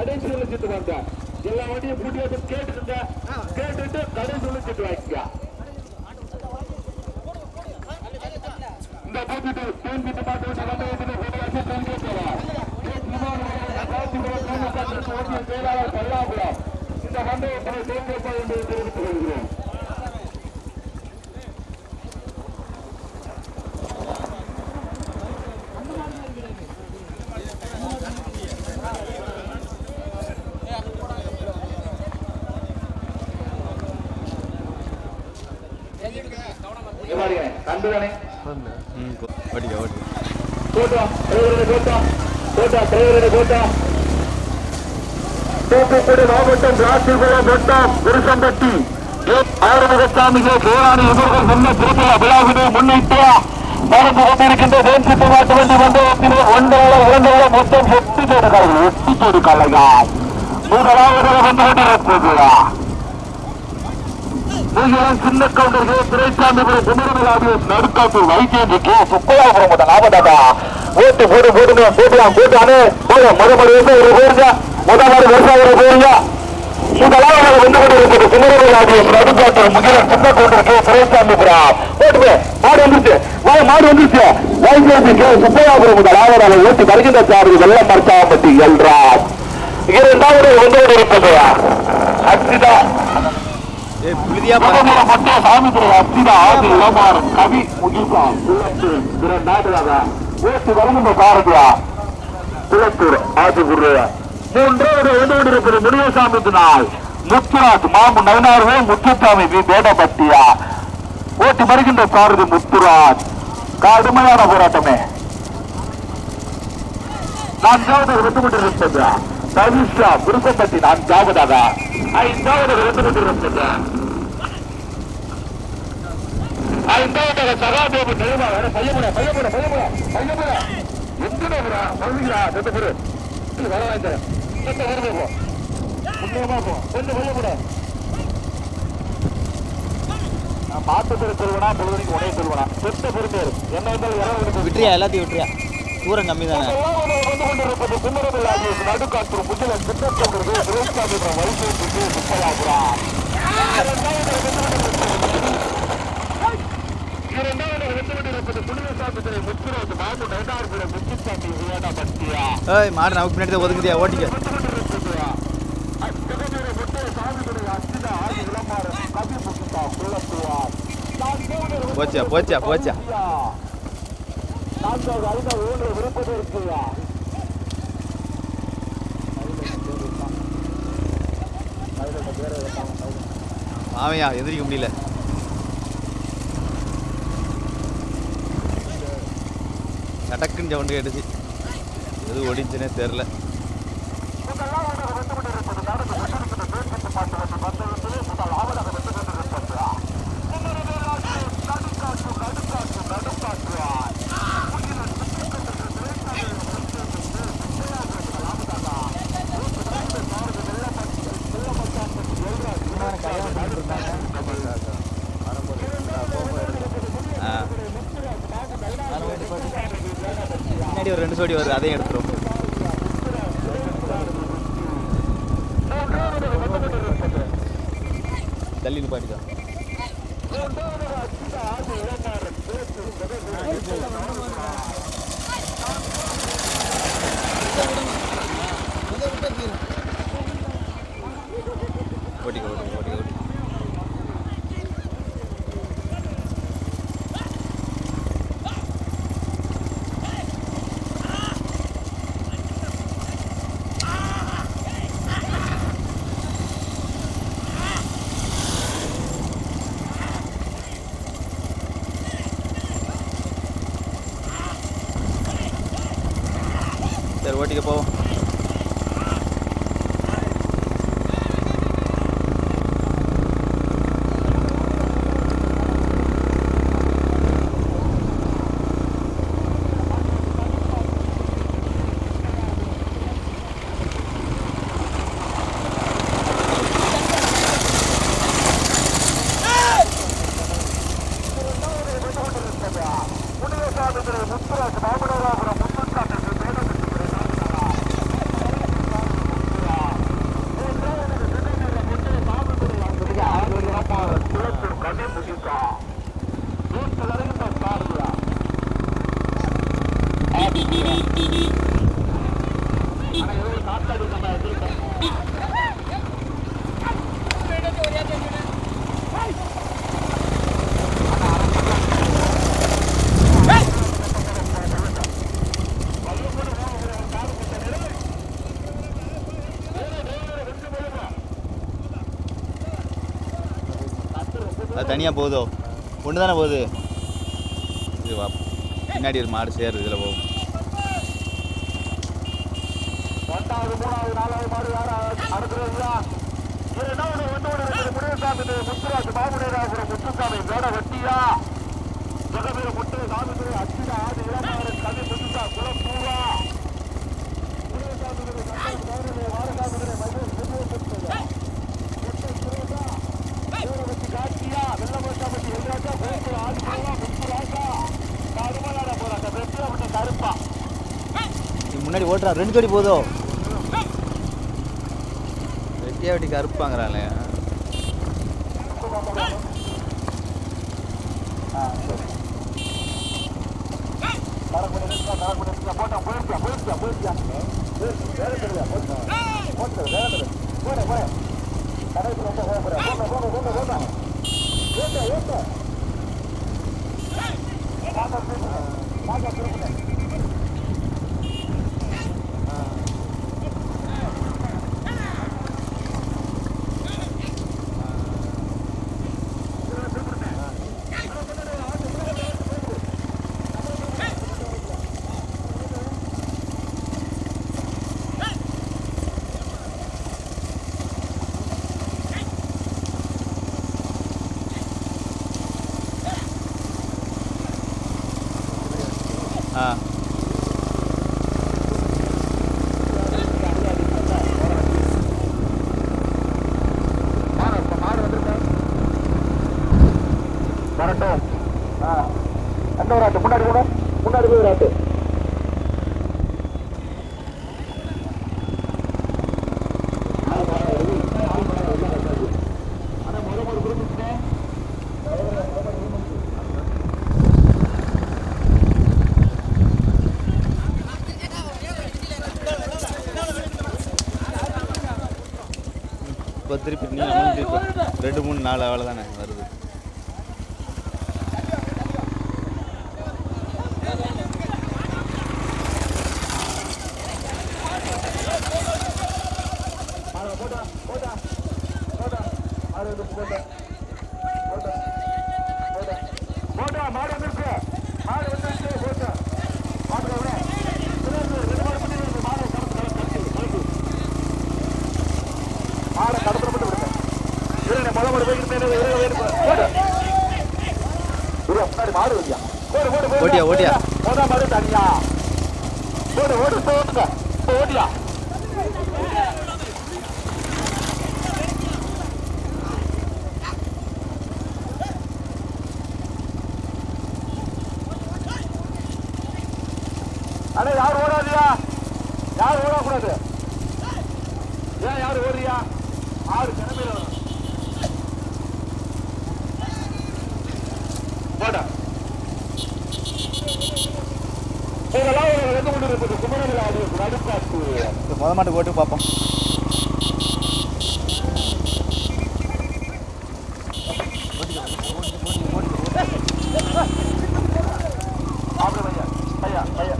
கடைசி விழிச்சிட்டு வந்த எல்லா வண்டியும் பூட்டி வந்து கேட்டுருங்க. கேட்டுட்டு கடைசி விழிச்சிட்டு வாங்கிக்க. இந்த பூட்டிட்டு தேன் கிட்ட பார்த்து வச்சு வந்து வச்சுட்டு போட்டு தேன் கேட்கலாம் செயலாளர் இந்த என்று தெரிவித்துக் கொள்கிறோம் ம் ஓடிக்க ஓடி போட்டா போட்டா டிரைவரோட போட்டா தூத்துக்குடி மாவட்டம் ராசிபுரம் வட்டம் குருசம்பட்டி. ஆறுமுகசாமிக்கு பேராணி எதிர்கள் சொன்ன திருப்பதி விழாவினை முன்னிட்டு நடந்து கொண்டிருக்கின்ற தேசிய நாட்டு வண்டி மண்டபத்தில் ஒன்றால இரண்டால மொத்தம் எட்டு பேரு காலைகள் எட்டு பேரு காலையா. முதலாவது வந்து கொண்டிருப்பது பூஜ்ஜியம் சின்ன கவுண்டர்கள் துரைசாமிபுரம் குமரமலாவிய நடுக்காட்டு வைத்தியருக்கு சுப்பையாபுரம் முதல் லாபதாதா ஓட்டு போடு போடுங்க போட்டுலாம் போட்டானே போட முத முறை வந்து ஒரு போருங்க முத. மாதிரி வருஷம் ஒரு போருங்க முதலாவது வந்து கொண்டிருப்பது குமரமலாவிய நடுக்காட்டு முகில சின்ன கவுண்டருக்கு துரைசாமிபுரம் ஓட்டுமே மாடு வந்துருச்சு. மாடு மாடு வந்துருச்சு. வைத்தியருக்கு சுப்பையாபுரம் முதல் லாபதாதா ஓட்டு வருகின்ற சார்பு வெள்ளம் மர்ச்சாம்பட்டி எல்ராஜ் இரண்டாவது வந்து கொண்டிருப்பது அச்சிதா கவி முகிதா குளத்தூர் இரண்டாவதாக ஓட்டு வருகின்ற பாரதியா. குளத்தூர் ஆதி குருவா மூன்றாவது வந்து கொண்டிருப்பது முனியசாமி நாள். முத்துராஜ் மாமு நயனார்வே முத்துசாமி வி. வேடபட்டியா ஓட்டு வருகின்ற சாரதி முத்துராஜ். கடுமையான போராட்டமே. நான்காவது வந்து கொண்டிருப்பது தவிஷா குருசப்பட்டி நான்காவதாக. ஐந்தாவது வந்து கொண்டிருப்பது ஐந்தாவது சகாதேவி தெளிவா வேற பையமுட பையமுட பையமுட பையமுட எத்தனை முறை சொல்லுங்களா செத்த பேரு. வர வாங்க செத்த வருது போ புண்ணியமா போ. கொஞ்சம் பையமுட நான் பேர் சொல்லுவேனா பொழுதுக்கு உடைய சொல்லுவேனா. செத்த பொறுப்பேரு என்ன இருந்தாலும் இறங்க விட்டுறியா எல்லாத்தையும் விட்டுறியா? தூரம் கம்மி தானே? ஏய் மாடு நமக்கு பின்னாடி தான் ஒதுங்குதியா ஓட்டிக்க. வந்து கொண்டிருப்பது அத்தகமேறு முத்தைய சாமி துறை அச்சிதா ஆதி இளமாறன் கவி முகிதா குளத்துவார் போச்சா போச்சா போச்சா நான்காவது ஐந்தாவது ஏழு விருப்பது இருக்குயா ஆமையா எந்திரிக்க முடியல. கடக்குன்னு சவுண்டு கேட்டுச்சு. எது ஓடிச்சுனே தெரில பின்னாடி வருது அதையும் எடுத்துரும். Thank you. தனியாக போகுதோ? ஒன்று தானே போகுது? இது வா பின்னாடி ஒரு மாடு சேருது இதில் போகும் ரெண்டாவது மூணாவது நாலாவது மாடு யாரா? அடுக்கிறீங்களா இரண்டாவது ஒன்று ஒன்று முனியசாமி முத்துராஜ் மாமுனியராபுரம் முத்துசாமி வேட வெட்டியா? ஜெகவீர முத்து சாமிதுரை முன்னாடி ஓட்டுறா ரெண்டு ஜோடி போதோ வெட்டியா வெட்டி கருப்பாங்கிறாங்களே ஆ வரட்டும் ஆ என்ன ஒரு ஆட்டு முன்னாடி கூட முன்னாடி போய் ஒரு ஆட்டு இப்போ திருப்பி மூணு திருப்பி ரெண்டு மூணு நாலு அவ்வளோ தானே வருது போட்டா மாடு வந்துருச்சு மாடு வந்துருச்சு போட்டா மாடு விட ரெண்டு மாடு பண்ணி இந்த மாடு கடத்து மாடை கடத்துல மட்டும் விடுங்க இருங்க முத மாடு போய்கிட்டு இருங்க, இருங்க, இருங்க. போடு. இருங்க, முன்னாடி மாடு வையா போடு போடு போடு ஓட்டியா, ஓட்டியா. முத மாடு தனியா போடு ஓடு போடுங்க ஓட்டியா அண்ணா யார் ஓடாதியா? யார் ஓடக்கூடாது? ஏன் யார் ஓடுறியா ஆறு கிளம்பில போடா இதெல்லாம் ஒரு ரெண்டு கொண்டு இருக்குது குமரவில் ஆடு நடுக்காட்டு இப்போ முத மாட்டு போட்டு பார்ப்போம் ஆப்பிட பையா பையா பையா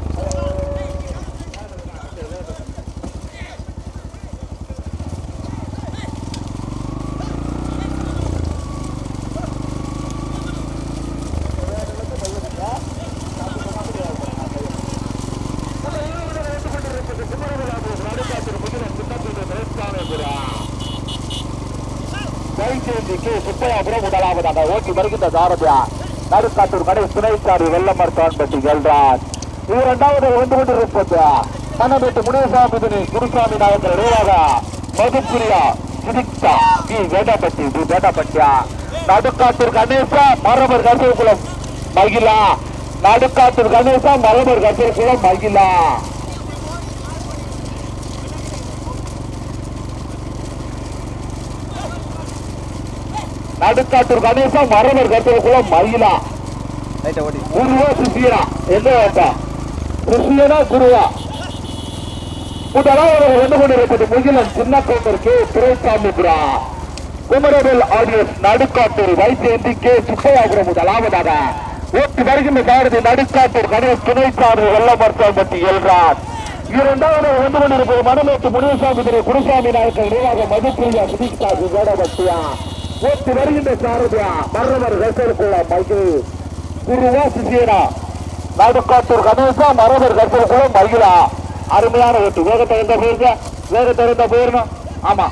கைச்சேந்திக்கு சுப்பையாபுரம் முதலாவதாக ஓட்டி வருகின்ற சாரதியா. நடுக்காட்டூர் கடை துணைச்சாரி வெள்ளமர்த்தான்பட்டி எல்ராஜ் இரண்டாவது வந்து கொண்டிருப்பது கண்ணபேட்டு முனியசாமி குருசாமி நாயக்கர் நினைவாக மதுப்பிரியா சிதிக்தா. பி வேட்டாப்பட்டி பி வேட்டாப்பட்டியா நடுக்காட்டூர் கணேசா மரபர் கருகுலம் மகிழா. நடுக்காட்டூர் கணேசா மரபர் கருகுலம் மகிழா. நடுக்காட்டூர் கணேசா மரபர் கத்துறதுக்குள்ள மயிலா. குருவா சுசியனா என்ன வேண்டாம் சுசியனா குருவா. கூட்டலாம் ரெண்டு மணி முகிலன் சின்ன கவுண்டருக்கு துரைசாமிபுரா. குமரவேல் ஆடியன்ஸ் நடுக்காட்டூர் வைத்தியந்தி கே. சுக்கையாபுரம் முதலாவதாக. ஓட்டு வருகின்ற சாரதி நடுக்காட்டூர் கணேஷ் துணைசாமி வெள்ளமர்த்தாம்பட்டி எல்ராஜ் இரண்டாவது ஒன்று கொண்டிருப்பது மனமேட்டு முனிசாமி திரு குருசாமி நாயக்கர் நிர்வாக மதுப்பிரியா சுதிஷ்கா வேடபட்டியா ஓட்டி வருகின்ற சாரதியா மர்ரவர் கசருக்குள்ள மைக்கு குருவா சிசியனா நடுக்காத்தூர் கணேசா மரவர் கசருக்குள்ள மகிழா அருமையான ஓட்டு வேகத்தை இருந்தா போயிருக்க? வேகத்தை இருந்தா போயிடணும் ஆமா.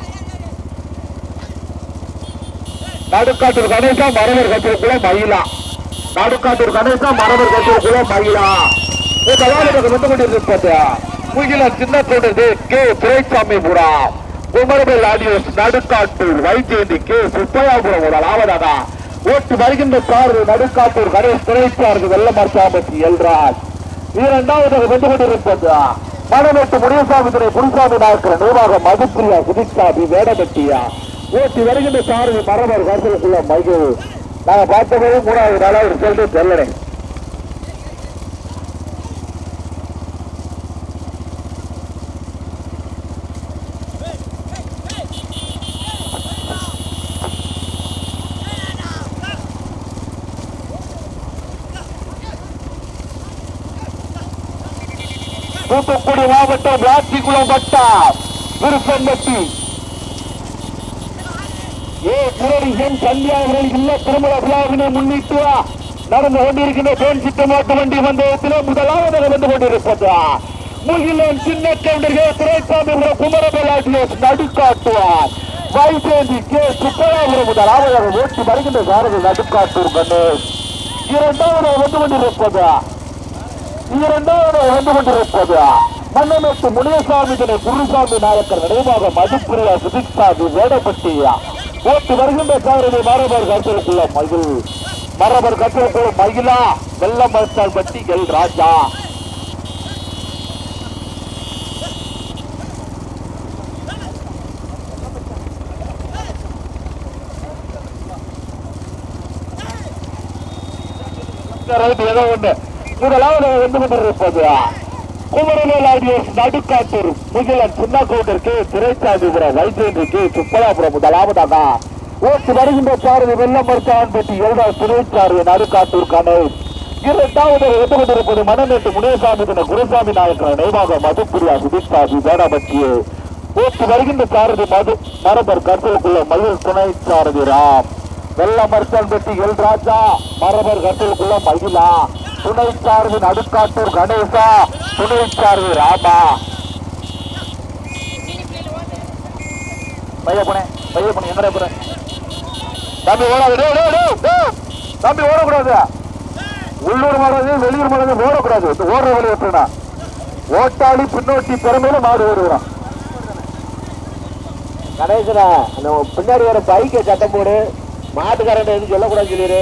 நடுக்காத்தூர் கணேசா மரவர் கசருக்குள்ள மகிழா நடுக்காத்தூர் கணேசா மரவர் கசருக்குள்ள மகிழா இந்த வந்து கொண்டிருக்கிறது பாத்தியா? முகில சின்ன தோன்றது கே. துரைசாமி புறம் குமரபேல் ஆடியோஸ் நடுக்காட்டூர் வைத்தியந்தி கே சுப்பையாபுரம் முதலாவதாக ஓட்டு வருகின்ற சார்பு நடுக்காட்டூர் கணேஷ் துணைச்சார்பு வெள்ளமர்சாமத்தி எல்ராஜ் இரண்டாவது வென்று கொண்டிருப்பது மணமேட்டு முனியசாமி துறை குருசாமி நாயக்கர் நிர்வாக மதுப்பிரியா சுதிக்சாமி வேடபட்டியா ஓட்டி வருகின்ற சார்பு மரபர் கருத்துக்குள்ள மகிழ். நாங்கள் பார்த்தபோது மூணாவது நாளா ஒரு சொல்லிட்டு தெரியலே. தூத்துக்குடி மாவட்டம் ராட்சிக்குளம் வட்டம் விருப்பம்பட்டி. ஏ குரலிசன் சந்தியா அவர்கள் இல்ல திருமண விழாவினை முன்னிட்டு நடந்து கொண்டிருக்கின்ற தேன் சித்தமாட்டு வண்டி பந்தயத்தில் முதலாவது வந்து கொண்டிருப்பது? முகிலன் சின்ன கவுண்டர்கள் துறைசாமி குமரபலாட்டியோஸ் நடுக்காட்டுவார். வைசேந்தி கே. சுப்பராபுரம் முதலாவதாக ஓட்டி வருகின்ற சாரதி நடுக்காட்டூர் கணேஷ். இரண்டாவது வந்து கொண்டிருப்பது? இரண்டாவது வந்து கொண்டிருப்பது? மன்னமேட்டு முனியசாமி தினை குருசாமி நாயக்கர் நினைவாக மதுப்பிரியா சுதிக்சாமி வேடப்பட்டியா. ஓட்டு வருகின்ற சாரதி மரபர் கருத்திற்குள்ள மயில். மரபர் கருத்திற்குள்ள மயிலா வெள்ள மரத்தால் பட்டி எல் ராஜா. ஏதோ ஒண்ணு. முதலாவது வந்து கொண்டிருப்பது குமரவேல் நடுக்காட்டூர் முகிலன் சின்ன கவுண்டருக்கு திரைச்சாதிபுரம் வைத்தியன்றிக்கு சுப்பலாபுரம் முதலாவதாக ஓட்டு வருகின்ற சாரதி வெள்ளமர்த்தான்பட்டி எழுதா திரைச்சாரதி நடுக்காட்டூர் கணேஷ் இரண்டாவது வந்து கொண்டிருப்பது மணநேட்டு முனியசாமி தின குருசாமி நாயக்கர் நினைவாக மதுப்பிரியா சுதிஷ்டாதி வேடபட்டியே ஓட்டு வருகின்ற சாரதி மது மரபர் கருத்துக்குள்ள மயில் துணை சாரதி ராம். வெள்ளமர்த்தன் பெட்டி எல் ராஜா மரபர் கட்டிலுக்குள்ள மகிழா துணை சார்பு நடுக்காட்டூர் கணேசா. துணை சார்பு ராமா. பைய போனே பைய போனே எங்கடா போற தம்பி ஓடாது தம்பி ஓடக்கூடாது. உள்ளூர் மாடாது வெளியூர் மாடாது ஓடக்கூடாது. ஓடுற வழி விட்டுனா ஓட்டாளி பின்னோட்டி திறமையில மாடு ஓடுகிறான். கணேசனா அந்த பின்னாடி வர பைக்கை சட்டம் போடு. மாட்டுக்காரன் எதுவும் சொல்லக்கூடாது சொல்லிடு.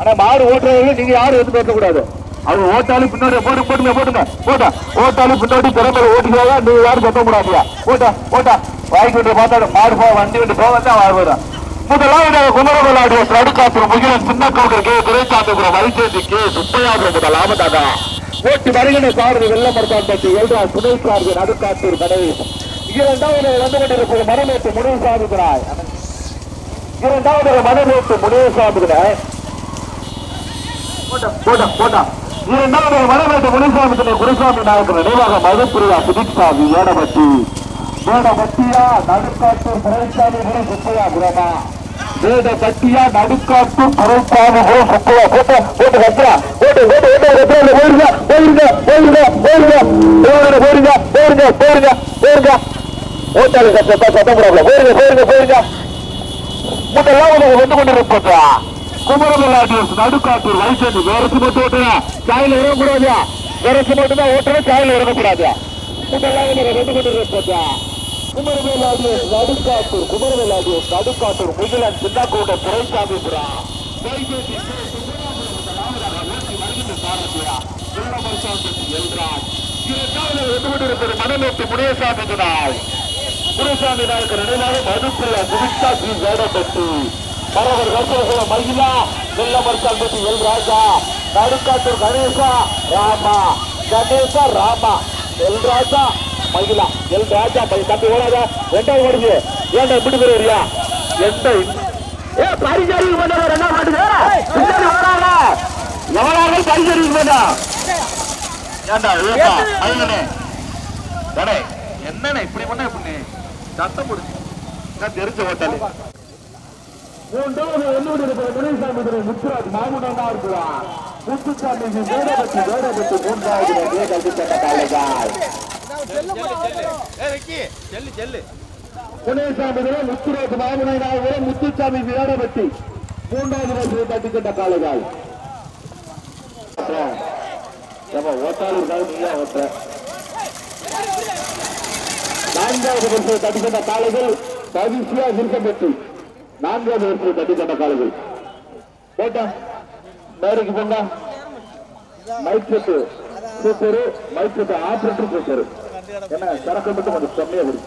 ஆனா மாடு ஓட்டுறவங்க நீங்க யாரும் எதுவும் பேசக்கூடாது. அவங்க ஓட்டாலும் பின்னாடி போட்டு போட்டுங்க போட்டுங்க போட்டா ஓட்டாலும் பின்னாடி திறமையில ஓட்டிக்காக நீங்க யாரும் சொல்ல கூடாதுயா? போட்டா போட்டா. வாய்க்கு விட்டு பார்த்தா மாடு போ வண்டி விட்டு போக தான் வாழ் வரும் முதலாவதாக குமரகோலாடிய நடுக்காத்திரம் முகிலன் சின்ன கவுண்டர் கே துரைசாமிபுரம் வைசேசி கே சுப்பையாபுரம் ஓட்டு ஓட்டி வருகின்ற சாரதி வெள்ளமர்த்தான்பட்டி எல்ரா துணை சாரதி நடுக்காத்தூர் கணேஷ் இரண்டாவது வந்து கொண்டிருப்பது மனமேட்டு முனிசாமிகிறாய் இரண்டாவது மனமேட்டு முனிசாமிகிறாய் போட்டா போட்டா போட்டா இரண்டாவது மனமேட்டு குருசாமி நாயக்கர் நினைவாக மதுப்பிரியா சுதீக்ஷாமி வேடபட்டி வேடபட்டியா நடுக்காட்டூர் துரைசாமி குரு சுப்பையா குரமா. வேடபட்டியா நடுக்காட்டூர் துரைசாமி குரு சுப்பையா. போட்டு போட்டு கத்துறா போட்டு போட்டு போட்டு போயிருங்க போயிருங்க போயிருங்க. போயிருங்க போயிருங்க போயிருங்க போயிருங்க போயிருங்க. ஓட்டாளி சத்தத்தை சத்தம் போடாமல போயிருங்க போயிருங்க போயிருங்க முதல்லாம் உங்களுக்கு வந்து கொண்டு இருப்பா குமரமல்லாட்டியர் நடுக்காட்டூர் வயசு வேறச்சு மட்டும் ஓட்டுறேன் சாயில இறங்கக்கூடாது வேறச்சு மட்டும் தான் ஓட்டுறேன் சாயில இறங்கக்கூடாது முதல்லாம் உங்களுக்கு வந்து கொண்டு இருப்பா குமரவேலாடியர் நடுக்காட்டூர் குமரவேலாடியர் நடுக்காட்டூர் முகிலன் சிந்தாக்கோட்டை துறைசாமிபுரா மனநோட்டு முனியசாமி குருசாமி நாயக்கர் நினைவாக மதுப்பிள்ள சுவிக்ஷா ஸ்ரீ வேடப்பட்டு. பரவர் கர்ப்பகுல மகிழா வெள்ளமர்த்தான்பட்டி எல் ராஜா நடுக்காத்தூர் கணேசா ராமா கணேசா ராமா எல் ராஜா மகிழா எல் ராஜா மகி தம்பி ஓடாத. ரெண்டாவது ஓடுது. ஏன்டா இப்படி போறியா எந்த ஏ பரிசரிக்கு பண்ணவர் என்ன மாட்டுது பின்னாடி ஓடாத. எவனாக பரிசரிக்கு பண்ணா ஏன்டா ஏப்பா என்னண்ணே இப்படி பண்ண எப்படி? சத்தம் போடுச்சு நான் தெரிஞ்ச ஓட்டாளி மூன்றாவது எல்லோடு இருக்கிற துணைசாமி திரு முத்துராஜ் மாமுனா முத்துசாமி வேடபத்தி வேடபத்தி மூன்றாவது வண்டியை கல்விப்பட்ட காலைகால் செல்லு முத்துராஜ் மாமுனா முத்துசாமி வேடபத்தி மூன்றாவது வண்டியை கட்டிக்கிட்ட காலைகால் நீயா ஓட்ட நான்காவது வரிசையை தட்டிக்கொண்ட காலைகள் பரிசியா விருப்பப்பட்டு நான்காவது வரிசையை தட்டிக்கொண்ட காலைகள் போட்டா மேடைக்கு போங்க. Mic set super mic set operator super என்ன சரக்கு மட்டும் கொடுக்கும்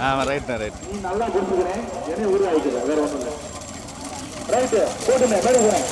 ஆமாம் ரைட்ண்ணா ரைட் நீ நல்லா குடிச்சுக்கிறேன் என்ன உருவாக்கிக்கிறேன் வேற ஒண்ணும் இல்லை. ரைட்டு போட்டுமே போறேன்.